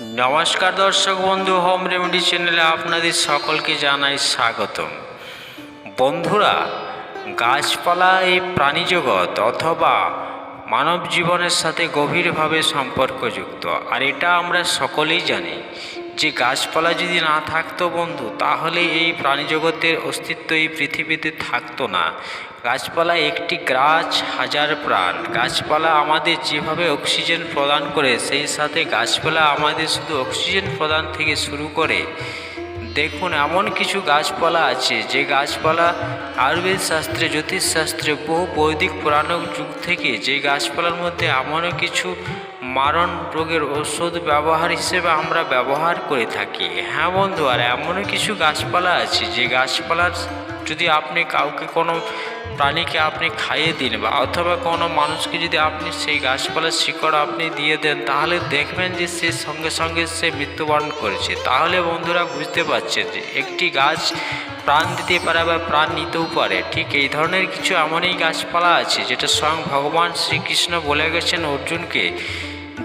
নমস্কার দর্শক বন্ধু, হোম রেমেডি চ্যানেলে আপনাদের সকলকে জানাই স্বাগতম। বন্ধুরা, গাছপালা এই প্রাণীজগৎ অথবা মানব জীবনের সাথে গভীরভাবে সম্পর্কযুক্ত। আর এটা আমরা সকলেই জানি যে গাছপালা যদি না থাকতো বন্ধু, তাহলে এই প্রাণীজগতের অস্তিত্ব এই পৃথিবীতে থাকতো না। গাছপালা একটি গাছ হাজার প্রাণ। গাছপালা আমাদের যেভাবে অক্সিজেন প্রদান করে, সেই সাথে গাছপালা আমাদের শুধু অক্সিজেন প্রদান থেকে শুরু করে দেখুন, এমন কিছু গাছপালা আছে, যে গাছপালা আয়ুর্বেদ শাস্ত্রে জ্যোতিষশাস্ত্রে বহু বৈদিক পুরাণক যুগ থেকে, যে গাছপালার মধ্যে এমনও কিছু মারণ রোগের ওষুধ ব্যবহার হিসেবে আমরা ব্যবহার করে থাকি। হ্যাঁ বন্ধু, আর এমনও কিছু গাছপালা আছে, যে গাছপালার যদি আপনি কাউকে কোনো প্রাণীকে আপনি খাইয়ে দিন বা অথবা কোনো মানুষকে যদি আপনি সেই গাছপালার শিকড় আপনি দিয়ে দেন, তাহলে দেখবেন যে সে সঙ্গে সঙ্গে সে মৃত্যুবরণ করেছে। তাহলে বন্ধুরা বুঝতে পারছেন যে একটি গাছ প্রাণ দিতে পারে বা প্রাণ নিতেও পারে। ঠিক এই ধরনের কিছু এমনই গাছপালা আছে যেটা স্বয়ং ভগবান শ্রীকৃষ্ণ বলে গেছেন অর্জুনকে।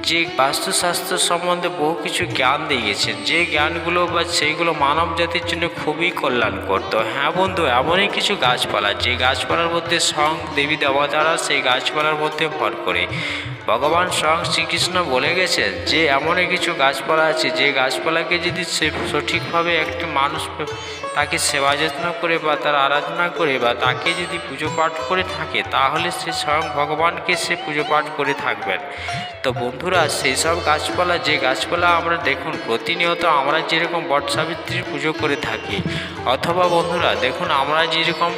যে বাস্তুশাস্ত্র সম্বন্ধে বহু কিছু জ্ঞান দিয়ে গেছেন যে জ্ঞানগুলো বা সেইগুলো মানব জাতির জন্য খুবই কল্যাণকর। তো হ্যাঁ বন্ধু, এমনই কিছু গাছপালা, যে গাছপালার মধ্যে স্বয়ং দেবী দেবতারা সেই গাছপালার মধ্যে ভর করে। ভগবান স্বয়ং শ্রীকৃষ্ণ বলে গেছেন যে, এমনই কিছু গাছপালা আছে, যে গাছপালাকে যদি সে সঠিকভাবে একটি মানুষ তাকে সেবা যত্ন করে বা তার আরাধনা করে বা তাকে যদি পুজো পাঠ করে থাকে, তাহলে সে স্বয়ং ভগবানকে সে পুজো পাঠ করে থাকবেন। তো বন্ধুরা, সেই সব গাছপালা, যে গাছপালা আমরা দেখুন, প্রতিনিয়ত আমরা যেরকম বট সাবিত্রীর পুজো করে থাকি। অথবা বন্ধুরা, দেখুন, আমরা যেরকম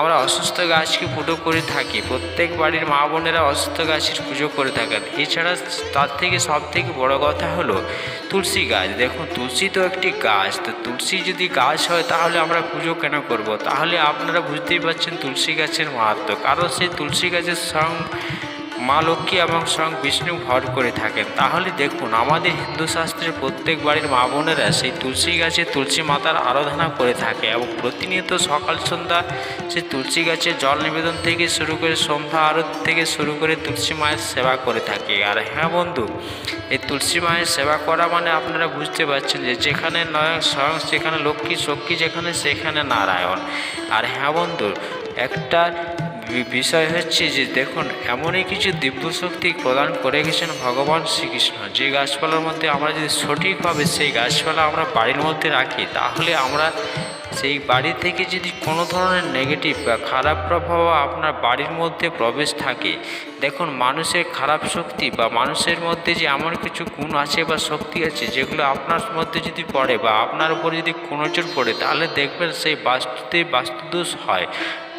আমরা অসুস্থ গাছকে পুজো করে থাকি। প্রত্যেক বাড়ির মা বোনেরা অসুস্থ গাছের পুজো করে থাকেন। এছাড়া তার থেকে সব থেকে বড় কথা হলো তুলসী গাছ। দেখুন, তুলসী তো একটি গাছ। তো তুলসী যদি গাছ হয়, তাহলে আমরা পুজো কেন করব? তাহলে আপনারা বুঝতেই পারছেন তুলসী গাছের মাহাত্ম কারণ সেই তুলসী গাছের সং মা লক্ষ্মী এবং স্বয়ং বিষ্ণু ভর করে থাকেন। তাহলে দেখুন, আমাদের হিন্দু শাস্ত্রের প্রত্যেক বাড়ির মা বোনেরা সেই তুলসী গাছে তুলসী মাতার আরাধনা করে থাকে এবং প্রতিনিয়ত সকাল, সন্ধ্যা সেই তুলসী গাছে জল নিবেদন থেকে শুরু করে সন্ধ্যা আরতি থেকে শুরু করে তুলসী মায়ের সেবা করে থাকে। আর হ্যাঁ বন্ধু, এই তুলসী মায়ের সেবা করা মানে আপনারা বুঝতে পারছেন যে যেখানে নয়, স্বয়ং সেখানে লক্ষ্মী শক্তি যেখানে সেখানে নারায়ণ। আর হ্যাঁ বন্ধু, একটা বিষয় হচ্ছে যে দেখুন, এমনই কিছু দিব্য শক্তি প্রদান করে গেছেন ভগবান শ্রীকৃষ্ণ। যে গাছপালার মধ্যে আমরা যদি সঠিকভাবে সেই গাছপালা আমরা বাড়ির মধ্যে রাখি, তাহলে আমরা সেই বাড়ি থেকে যদি কোনো ধরনের নেগেটিভ বা খারাপ প্রভাব আপনার বাড়ির মধ্যে প্রবেশ থাকে, দেখুন মানুষের খারাপ শক্তি বা মানুষের মধ্যে যে এমন কিছু গুণ আছে বা শক্তি আছে, যেগুলো আপনার মধ্যে যদি পড়ে বা আপনার উপর যদি কোনো নজর পড়ে, তাহলে দেখবেন সেই বাস্তুতে বাস্তুদোষ হয়।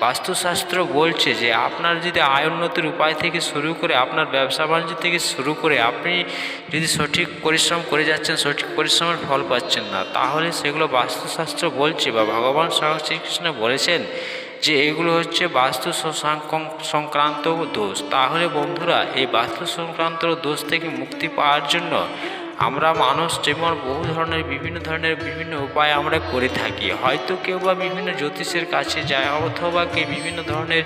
বাস্তুশাস্ত্র বলছে যে আপনার যদি আয় উন্নতির উপায় থেকে শুরু করে আপনার ব্যবসা বাণিজ্য থেকে শুরু করে আপনি যদি সঠিক পরিশ্রম করে যাচ্ছেন, সঠিক পরিশ্রমের ফল পাচ্ছেন না, তাহলে সেগুলো বাস্তুশাস্ত্র বলছে বা ভগবান শ্রীকৃষ্ণ বলেছেন যে এগুলো হচ্ছে বাস্তু সংক্রান্ত দোষ। তাহলে বন্ধুরা, এই বাস্তু সংক্রান্ত দোষ থেকে মুক্তি পাওয়ার জন্য আমরা মানুষ যেমন বহু ধরনের, বিভিন্ন ধরনের, বিভিন্ন উপায় আমরা করে থাকি। হয়তো কেউ বা বিভিন্ন জ্যোতিষের কাছে যায়, অথবা কেউ বিভিন্ন ধরনের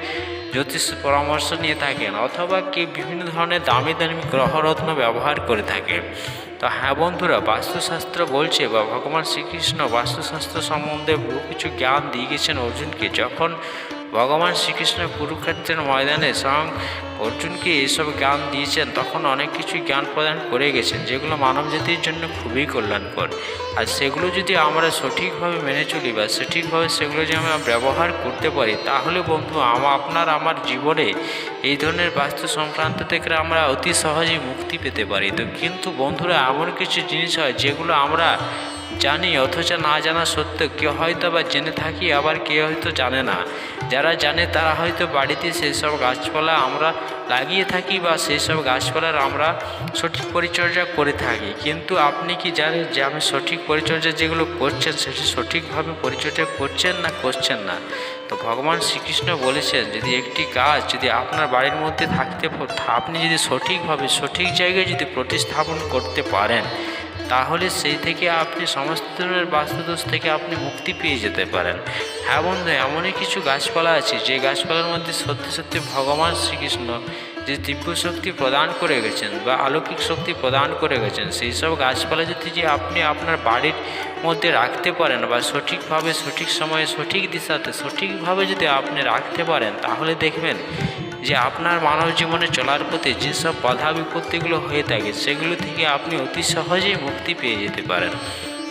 জ্যোতিষ পরামর্শ নিয়ে থাকেন, অথবা কেউ বিভিন্ন ধরনের দামি দামি গ্রহরত্ন ব্যবহার করে থাকে। তো হ্যাঁ বন্ধুরা, বাস্তুশাস্ত্র বলছে বা ভগবান শ্রীকৃষ্ণ বাস্তুশাস্ত্র সম্বন্ধে বহু কিছু জ্ঞান দিয়ে গেছেন অর্জুনকে। যখন ভগবান শ্রীকৃষ্ণ কুরুক্ষেত্রের ময়দানে স্বয়ং অর্জুনকে এইসব জ্ঞান দিয়েছেন, তখন অনেক কিছু জ্ঞান প্রদান করে গেছেন, যেগুলো মানব জাতির জন্য খুবই কল্যাণকর। আর সেগুলো যদি আমরা সঠিকভাবে মেনে চলি বা সঠিকভাবে সেগুলো যদি আমরা ব্যবহার করতে পারি, তাহলে বন্ধু আপনার আমার জীবনে এই ধরনের বাস্তু সংক্রান্ত থেকে আমরা অতি সহজেই মুক্তি পেতে পারি। তো কিন্তু বন্ধুরা, এমন কিছু জিনিস হয় যেগুলো আমরা জানি, অথচ না জানা সত্ত্বেও কেউ হয়তো বা জেনে থাকি, আবার কেউ হয়তো জানে না। যারা জানে তারা হয়তো বাড়িতে সেই সব গাছপালা আমরা লাগিয়ে থাকি বা সেই সব গাছপালার আমরা সঠিক পরিচর্যা করে থাকি। কিন্তু আপনি কি জানেন যে আমি সঠিক পরিচর্যা যেগুলো করছেন, সেটি সঠিকভাবে পরিচর্যা করছেন না করছেন না? তো ভগবান শ্রীকৃষ্ণ বলেছেন, যদি একটি গাছ যদি আপনার বাড়ির মধ্যে থাকতে, আপনি যদি সঠিকভাবে, সঠিক জায়গায় যদি প্রতিস্থাপন করতে পারেন তাহলে সেই থেকে আপনি সমস্ত ধরনের বাস্তুদোষ থেকে আপনি মুক্তি পেয়ে যেতে পারেন। হ্যাঁ বন্ধু, এমনই কিছু গাছপালা আছে, যে গাছপালার মধ্যে সত্যি সত্যি ভগবান শ্রীকৃষ্ণ যে দিব্য শক্তি প্রদান করে গেছেন বা অলৌকিক শক্তি প্রদান করে গেছেন, সেই সব গাছপালা যদি যে আপনি আপনার বাড়ির মধ্যে রাখতে পারেন বা সঠিকভাবে সঠিক সময়ে সঠিক দিশাতে সঠিকভাবে যদি আপনি রাখতে পারেন, তাহলে দেখবেন যে আপনার মানব জীবনে চলার পথে যেসব বাধা বিপত্তিগুলো হয়ে থাকে, সেগুলো থেকে আপনি অতি সহজেই মুক্তি পেয়ে যেতে পারেন।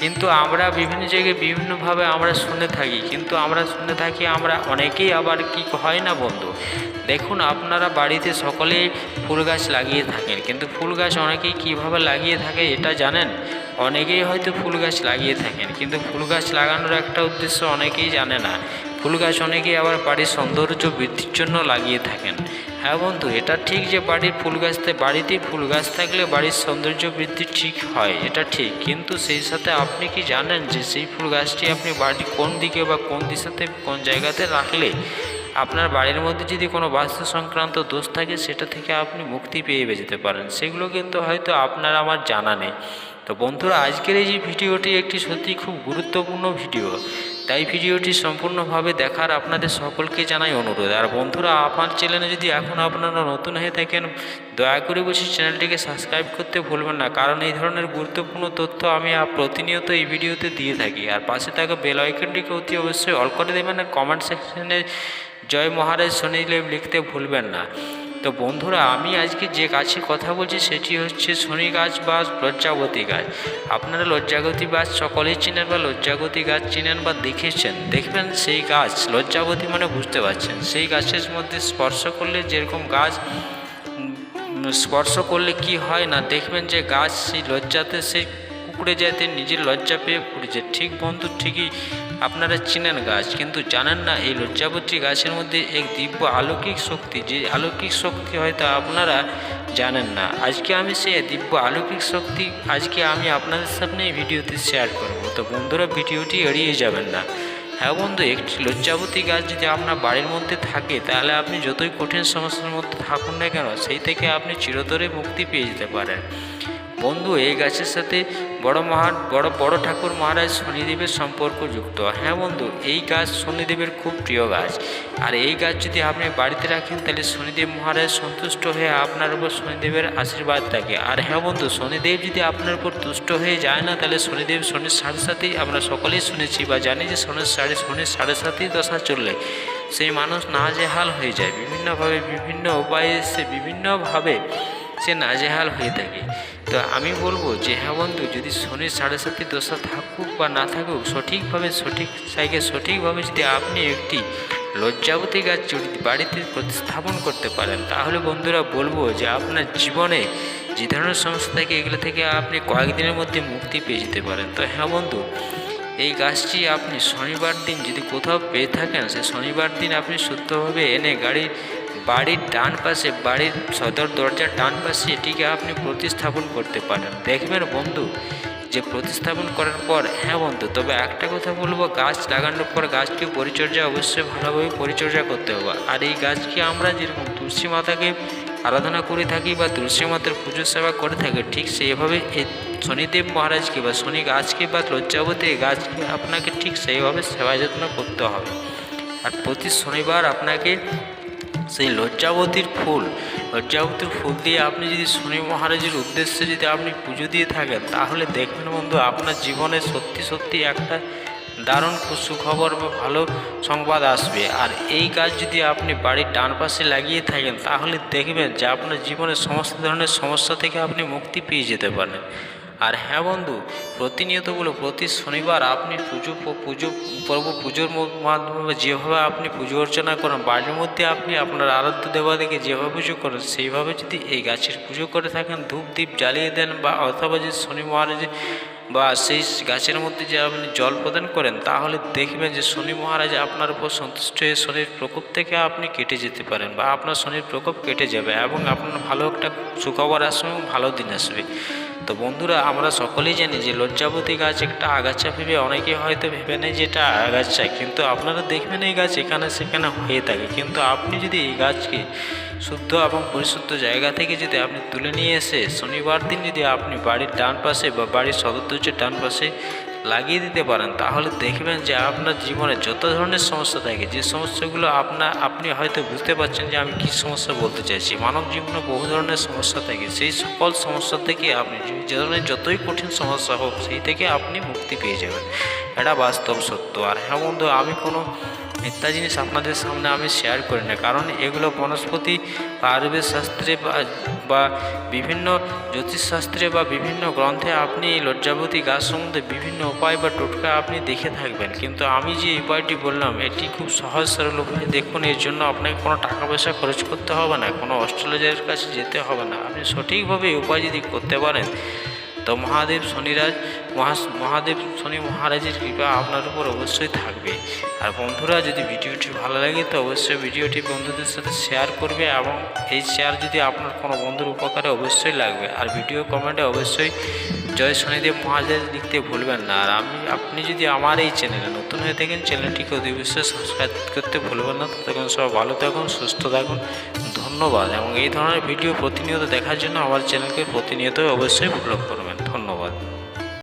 কিন্তু আমরা বিভিন্ন জায়গায় বিভিন্নভাবে আমরা শুনে থাকি, কিন্তু আমরা শুনে থাকি আমরা অনেকেই আবার কি হয় না বন্ধু? দেখুন, আপনারা বাড়িতে সকলেই ফুল গাছ লাগিয়ে থাকেন, কিন্তু ফুল গাছ অনেকেই কীভাবে লাগিয়ে থাকে এটা জানেন? অনেকেই হয়তো ফুল গাছ লাগিয়ে থাকেন, কিন্তু ফুল গাছ লাগানোর একটা উদ্দেশ্য অনেকেই জানে না। ফুল গাছ অনেকেই আবার বাড়ির সৌন্দর্য বৃদ্ধির জন্য লাগিয়ে থাকেন। হ্যাঁ বন্ধু, এটা ঠিক যে বাড়ির ফুল গাছতে বাড়িতে ফুল গাছ থাকলে বাড়ির সৌন্দর্য বৃদ্ধি ঠিক হয়, এটা ঠিক। কিন্তু সেই সাথে আপনি কি জানেন যে সেই ফুল গাছটি আপনি বাড়ির কোন দিকে বা কোন দিশাতে, কোন জায়গাতে রাখলে আপনার বাড়ির মধ্যে যদি কোনো বাস্তু সংক্রান্ত দোষ থাকে, সেটা থেকে আপনি মুক্তি পেয়ে যেতে পারেন। সেগুলো কিন্তু হয়তো আপনার আমার জানা নেই। তো বন্ধুরা, আজকের এই যে ভিডিওটি একটি সত্যি খুব গুরুত্বপূর্ণ ভিডিও। তাই ভিডিওটি সম্পূর্ণভাবে দেখার আপনাদের সকলকে জানাই অনুরোধ। আর বন্ধুরা, আমার চ্যানেলে যদি এখন আপনারা নতুন হয়ে থাকেন, দয়া করে বলছি চ্যানেলটিকে সাবস্ক্রাইব করতে ভুলবেন না, কারণ এই ধরনের গুরুত্বপূর্ণ তথ্য আমি প্রতিনিয়ত এই ভিডিওতে দিয়ে থাকি। আর পাশে থাকা বেল আইকনটিকে অতি অবশ্যই অল করে দেবেন, আর কমেন্ট সেকশনে জয় মহারাজ শনিদেব লিখতে ভুলবেন না। তো বন্ধুরা, আমি আজকে যে গাছে কথা বলছি সেটি হচ্ছে শনি গাছ বা লজ্জাবতী গাছ। আপনারা লজ্জাগতী গাছ সকলেই চিনেন বা লজ্জাগতী গাছ চিনেন বা দেখেছেন, দেখবেন সেই গাছ, লজ্জাবতী মানে বুঝতে পারছেন। সেই গাছের মধ্যে স্পর্শ করলে যেরকম গাছ স্পর্শ করলে কি হয় না, দেখবেন যে গাছ সেই লজ্জাতে, সেই কুকুরে যাতে নিজের লজ্জা পেয়ে পড়েছে ঠিক বন্ধু, ঠিকই আপনারা চিনেন গাছ, কিন্তু জানেন না এই লজ্জাবতী গাছের মধ্যে এক দিব্য আলৌকিক শক্তি, যে আলৌকিক শক্তি হয়তো আপনারা জানেন না। আজকে আমি সেই দিব্য আলৌকিক শক্তি, আজকে আমি আপনাদের সামনে এই ভিডিওতে শেয়ার করব। তো বন্ধুরা, ভিডিওটি এড়িয়ে যাবেন না। হ্যাঁ বন্ধু, একটি লজ্জাবতী গাছ যদি আপনার বাড়ির মধ্যে থাকে, তাহলে আপনি যতই কঠিন সমস্যার মধ্যে থাকুন না কেন, সেই থেকে আপনি চিরতরে মুক্তি পেয়ে যেতে পারেন। বন্ধু, এই গাছের সাথে বড় মহা, বড় বড় ঠাকুর মহারাজ শনিদেবের সম্পর্ক যুক্ত। হ্যাঁ বন্ধু, এই গাছ শনিদেবের খুব প্রিয় গাছ। আর এই গাছ যদি আপনি বাড়িতে রাখেন, তাহলে শনিদেব মহারাজ সন্তুষ্ট হয়ে আপনার উপর শনিদেবের আশীর্বাদ থাকে। আর হ্যাঁ বন্ধু, শনিদেব যদি আপনার উপর তুষ্ট হয়ে যায় না, তাহলে শনিদেব শনির সাড়ে সাথেই আমরা সকলেই শুনেছি বা জানি যে শনির সাড়ে শনির সাড়ে সাথেই দশা চললে সেই মানুষ নাজেহাল হয়ে যায়। বিভিন্নভাবে, বিভিন্ন উপায়ে সে বিভিন্নভাবে সে নাজেহাল হয়ে থাকে। তো আমি বলব যে হ্যাঁ বন্ধু, যদি শনির সাড়ে সাথে দশা থাকুক বা না থাকুক, সঠিকভাবে, সঠিক সাইকে সঠিকভাবে যদি আপনি একটি লজ্জাবতী গাছ যদি বাড়িতে প্রতিস্থাপন করতে পারেন, তাহলে বন্ধুরা বলব যে, আপনার জীবনে যে ধরনের সমস্যা থাকে, এগুলো থেকে আপনি কয়েকদিনের মধ্যে মুক্তি পেয়ে যেতে পারেন। তো হ্যাঁ বন্ধু, এই গাছটি আপনি শনিবার দিন যদি কোথাও পেয়ে থাকেন, সে শনিবার দিন আপনি শুদ্ধভাবে এনে গাড়ির বাড়ির ডান পাশে, বাড়ির সদর দরজার ডান পাশে এটিকে আপনি প্রতিস্থাপন করতে পারেন। দেখবেন বন্ধু, যে প্রতিস্থাপন করার পর হ্যাঁ বন্ধু, তবে একটা কথা বলব, গাছ লাগানোর পর গাছকে পরিচর্যা অবশ্যই ভালোভাবে পরিচর্যা করতে হবে। আর এই গাছকে আমরা যেরকম তুলসী মাতাকে আরাধনা করে থাকি বা তুলসী মাতার পুজো সেবা করে থাকি, ঠিক সেইভাবে শনিদেব মহারাজকে বা শনি গাছকে বা লজ্জাবতী গাছকে আপনাকে ঠিক সেইভাবে সেবা যত্ন করতে হবে। আর প্রতি শনিবার আপনাকে সেই লজ্জাবতীর ফুল লজ্জাবতীর ফুল দিয়ে আপনি যদি শনি মহারাজের উদ্দেশ্যে যদি আপনি পুজো দিয়ে থাকেন, তাহলে দেখবেন বন্ধু, আপনার জীবনে সত্যি সত্যি একটা দারুণ সুখবর বা ভালো সংবাদ আসবে। আর এই গাছ যদি আপনি বাড়ির ডান পাশে লাগিয়ে থাকেন, তাহলে দেখবেন যে আপনার জীবনের সমস্ত ধরনের সমস্যা থেকে আপনি মুক্তি পেয়ে যেতে পারেন। আর হ্যাঁ বন্ধু প্রতিনিয়ত বলো প্রতি শনিবার আপনি পুজো পুজো পর্ব পুজোর মাধ্যমে যেভাবে আপনি পুজো অর্চনা করেন, বাড়ির মধ্যে আপনি আপনার আরাধ্য দেবতাকে যেভাবে পুজো করেন, সেইভাবে যদি এই গাছের পুজো করে থাকেন, ধূপ দ্বীপ জ্বালিয়ে দেন বা অথবা যে শনি মহারাজের বা সেই গাছের মধ্যে যে আপনি জল প্রদান করেন, তাহলে দেখবেন যে শনি মহারাজ আপনার উপর সন্তুষ্ট হয়ে শনির প্রকোপ থেকে আপনি কেটে যেতে পারেন বা আপনার শনির প্রকোপ কেটে যাবে এবং আপনার ভালো একটা সুখবর আসবে এবং ভালো দিন আসবে। তো বন্ধুরা, আমরা সকলেই জানি যে লজ্জাবতী গাছ একটা আগাছা ভেবে অনেকে হয়তো ভেবে নেয় যে এটা আগাছা, কিন্তু আপনারা দেখবেন এই গাছ এখানে সেখানে হয়ে থাকে। কিন্তু আপনি যদি এই গাছকে শুদ্ধ এবং পরিশুদ্ধ জায়গা থেকে যদি আপনি তুলে নিয়ে এসে শনিবার দিন যদি আপনি বাড়ির ডান পাশে বা বাড়ির সদর ডান পাশে লাগিয়ে দিতে পারেন, তাহলে দেখবেন যে আপনার জীবনে যত ধরনের সমস্যা থাকে, যে সমস্যাগুলো আপনার, আপনি হয়তো বুঝতে পারছেন যে আমি কী সমস্যা বলতে চাইছি। মানব জীবনে বহু ধরনের সমস্যা থাকে, সেই সকল সমস্যা থেকে আপনি যে- ধরনের যতই কঠিন সমস্যা হোক, সেই থেকে আপনি মুক্তি পেয়ে যাবেন। এটা বাস্তব সত্য। আর হ্যাঁ বন্ধু, আমি কোনো মিথ্যা জিনিস আপনাদের সামনে আমি শেয়ার করি না। কারণ এগুলো বনস্পতি বা আয়ুর্বেদ শাস্ত্রে বা বিভিন্ন জ্যোতিষশাস্ত্রে বা বিভিন্ন গ্রন্থে আপনি লজ্জাবতী গাছ সম্বন্ধে বিভিন্ন উপায় বা টোটকা আপনি দেখে থাকবেন। কিন্তু আমি যে উপায়টি বললাম, এটি খুব সহজ সরল উপায়। দেখুন, এর জন্য আপনাকে কোনো টাকা পয়সা খরচ করতে হবে না, কোনো অস্ট্রোলজারের কাছে যেতে হবে না। আপনি সঠিকভাবে উপায় যদি করতে পারেন, তো মহাদেব শনিরাজ, মহা, মহাদেব শনি মহারাজের কৃপা আপনার উপর অবশ্যই থাকবে। আর বন্ধুরা, যদি ভিডিওটি ভালো লাগে, তো অবশ্যই ভিডিওটি বন্ধুদের সাথে শেয়ার করবে এবং এই শেয়ার যদি আপনার কোনো বন্ধুর উপকারে অবশ্যই লাগবে। আর ভিডিও কমেন্টে অবশ্যই জয় শনিদেব মহারাজ লিখতে ভুলবেন না। আর আমি, আপনি যদি আমার এই চ্যানেলে নতুন হয়ে থাকেন চ্যানেলটিকে অতি সাবস্ক্রাইব করতে ভুলবেন না। ততক্ষণ সব ভালো থাকুন, সুস্থ থাকুন। ধন্যবাদ। এবং এই ধরনের ভিডিও প্রতিনিয়ত দেখার জন্য আমার চ্যানেলকে প্রতিনিয়ত অবশ্যই ফলো করবেন।